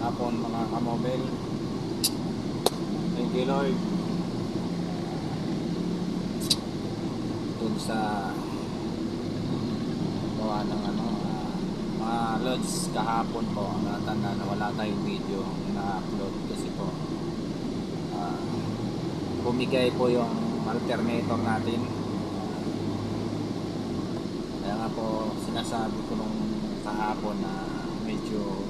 hapon mga kamobile. Thank you Lord. Dun sa gawa ng ano, ah, mga lods kahapon po, natanda na wala tayong video na-upload kasi po ah, bumigay po yung alternator natin. Kaya nga po sinasabi ko nung kahapon na medyo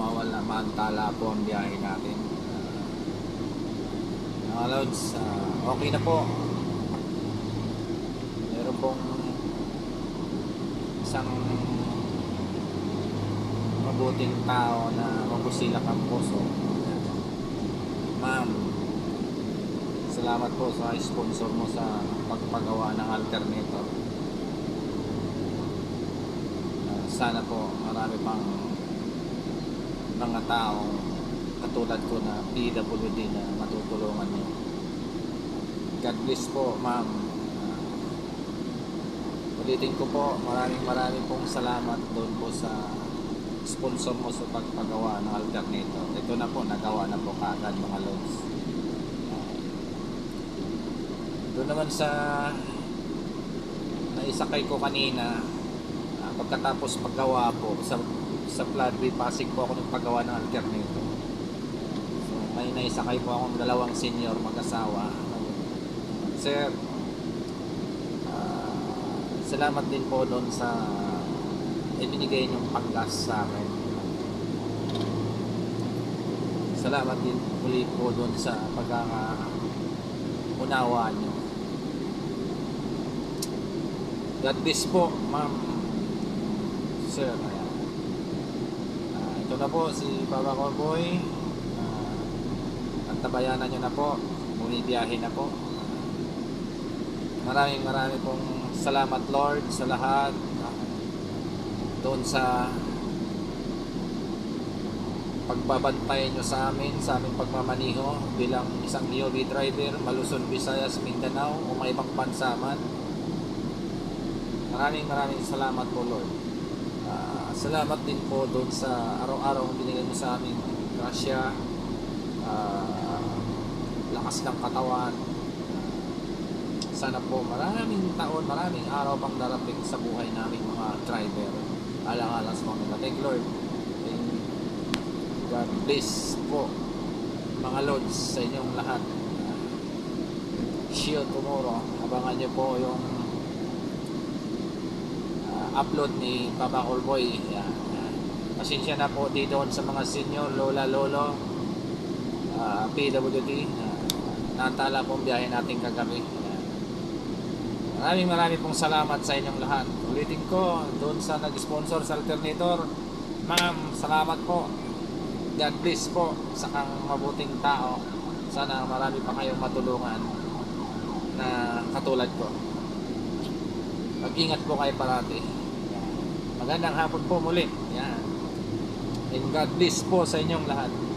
mawala mantala po ang biyahe natin. Uh, mga lods, ah, okay na po. Meron pong isang mabuting tao na mabusilak ang puso. Ma'am, salamat po sa sponsor mo sa pagpagawa ng alternator. Ah, sana po marami pang mga taong katulad ko na PWD na matutulungan niyo. God bless po, ma'am. Ah, ulitin ko po, maraming maraming pong salamat doon po sa sponsor mo sa pagpagawa ng alternator. Ito na po, nagawa na po kagad mga lods. Ah, doon naman sa naisakay ko kanina, ah, pagkatapos paggawa po sa sa floodway Pasig po ako ng paggawa ng alternator. So may naisakay po akong dalawang senior mag-asawa. Sir, ah, salamat din po doon sa ibinigay niyong panggas sa akin. Salamat din muli po doon sa pagkakaunawa niyo. God bless po, ma'am. Sir, na po si Papa Corboy. Uh, at tabayanan nyo na po. Bumibiyahe na po. Maraming maraming pong salamat Lord sa lahat. Ah, doon sa pagbabantay nyo sa amin, sa aming pagmamaniho bilang isang EOB driver, Maluson, Visayas, Mindanao o mga ibang bansa man. Maraming maraming salamat po Lord. Ah, salamat din po doon sa araw-araw ang binigay mo sa amin. Grasya, ah, lakas ng katawan. Sana po maraming taon, maraming araw pang darating sa buhay namin mga driver. Alang-alang sa mga Thank Lord. And God bless po mga Lords sa inyong lahat. See you tomorrow. Abangan niyo po yung upload ni Papa Callboy. Yan. Pasensya na po dito sa mga senior, lola, lolo, ah, PWD. Uh, natala po ang biyahe natin kagabi. Yan. Maraming maraming pong salamat sa inyong lahat. Ulitin ko, doon sa nag-sponsor sa alternator, ma'am, salamat po. God bless po sa kang mabuting tao. Sana marami pa kayong matulungan na katulad ko. Mag-ingat po kayo parati. Magandang hapon po muli. Yan. And God bless po sa inyong lahat.